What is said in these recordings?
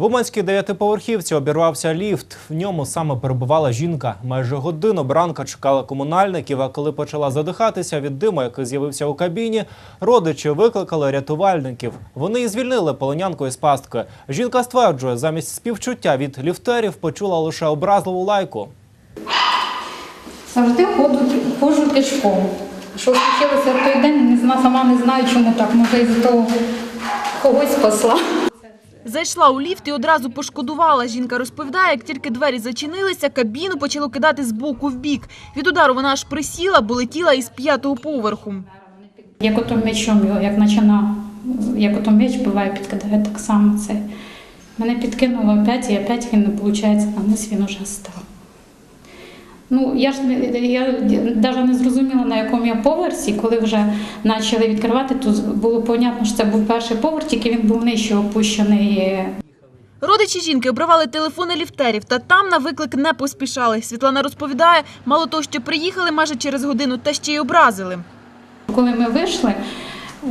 В Уманській дев'ятиповерхівці обірвався ліфт. В ньому саме перебувала жінка. Майже годину бранка чекала комунальників. А коли почала задихатися від диму, який з'явився у кабіні, родичі викликали рятувальників. Вони і звільнили полонянку із пастки. Жінка стверджує, замість співчуття від ліфтерів почула лише образливу лайку. Завжди ходжу, пішком. Що случилося в той день, сама не знаю, чому так. Може, із-за того когось спасла. Зайшла у ліфт і одразу пошкодувала. Жінка розповідає, як тільки двері зачинилися, кабіну почало кидати з боку в бік. Від удару вона аж присіла, бо летіла із п'ятого поверху. Як ото мечом, як почина, як ото меч буває, підкидає так само це. Мене підкинуло опять, і опять він, виходить, на низ він уже став. Ну, я ж не- я навіть не зрозуміла, на якому я поверсі, коли вже почали відкривати, то було зрозуміло, що це був перший поверх, тільки він був нижче опущений. Родичі жінки обривали телефони ліфтерів, та там на виклик не поспішали. Світлана розповідає, мало того, що приїхали майже через годину, та ще й образили. Коли ми вийшли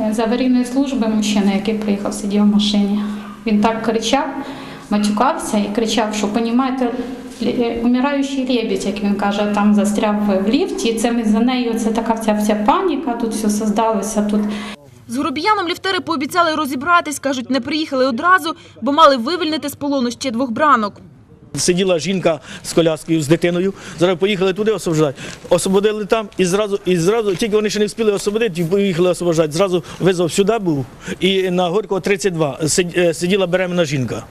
е, з аварійної служби, мужчина, який приїхав, сидів в машині. Він так кричав, матюкався і кричав, що понімаєте, умираючий лебідь, як він каже, там застряв в ліфті, і це ми за нею, це така вся, вся паніка, тут все создалося. Тут З Горобіяном ліфтери пообіцяли розібратись, кажуть, не приїхали одразу, бо мали вивільнити з полону ще двох бранок. Сиділа жінка з коляскою з дитиною. Зараз поїхали туди освобождати. Освободили там і зразу, і зразу, тільки вони ще не встигли освободити, поїхали освобождати. Зразу визов сюди був. І на Горького 32 сид- е, сиділа беременна жінка.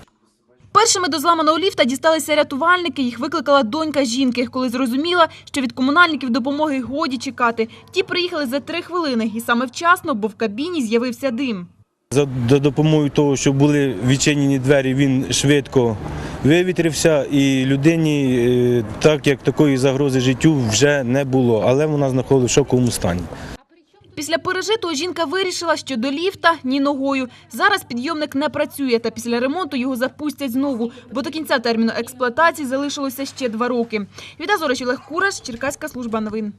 Першими до зламаного ліфта дісталися рятувальники. Їх викликала донька жінки, коли зрозуміла, що від комунальників допомоги годі чекати. Ті приїхали за три хвилини і саме вчасно, бо в кабіні з'явився дим. За допомогою того, що були відчинені двері, він швидко вивітрився, і людині, е, так як такої загрози життю, вже не було, але вона знаходилася в шоковому стані. Після пережитого жінка вирішила, що до ліфта ні ногою. Зараз підйомник не працює, та після ремонту його запустять знову, бо до кінця терміну експлуатації залишилося ще два роки. Від Азорич Олег Черкаська служба новин.